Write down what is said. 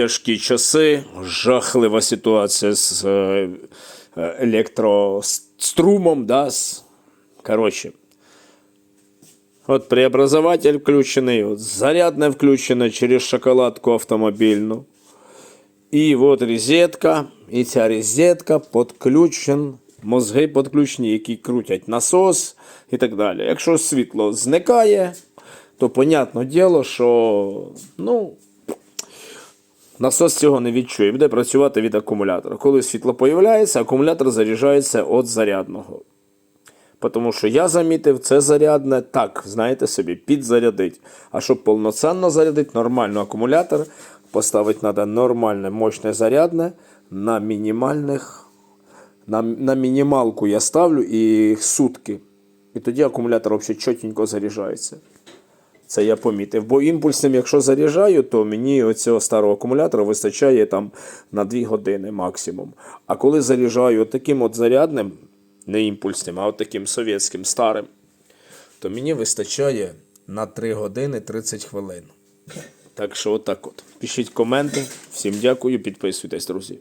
тяжкі часи, жахлива ситуація з е, е, електрострумом. Да. Коротше. От преобразователь включений, от зарядне включене через шоколадку автомобільну. І от розетка, і ця розетка підключен, мозги підключені, які крутять насос і так далі. Якщо світло зникає, то понятне діло, що ну, насос цього не відчує, буде працювати від акумулятора. Коли світло появляється, акумулятор заряджається від зарядного. Тому що я замітив, це зарядне так, знаєте собі, підзарядить. А щоб повноцінно зарядити нормально акумулятор, поставити треба нормальне, мощне зарядне на мінімальних. На, на мінімалку я ставлю і сутки. І тоді акумулятор взагалі чотенько заряджається. Це я помітив. Бо імпульсним, якщо заряджаю, то мені оцього старого акумулятора вистачає там на 2 години максимум. А коли заряджаю таким от зарядним, не імпульсним, а от таким совєтським старим, то мені вистачає на 3 години 30 хвилин. Так що отак от. Пишіть коменти. Всім дякую, підписуйтесь, друзі.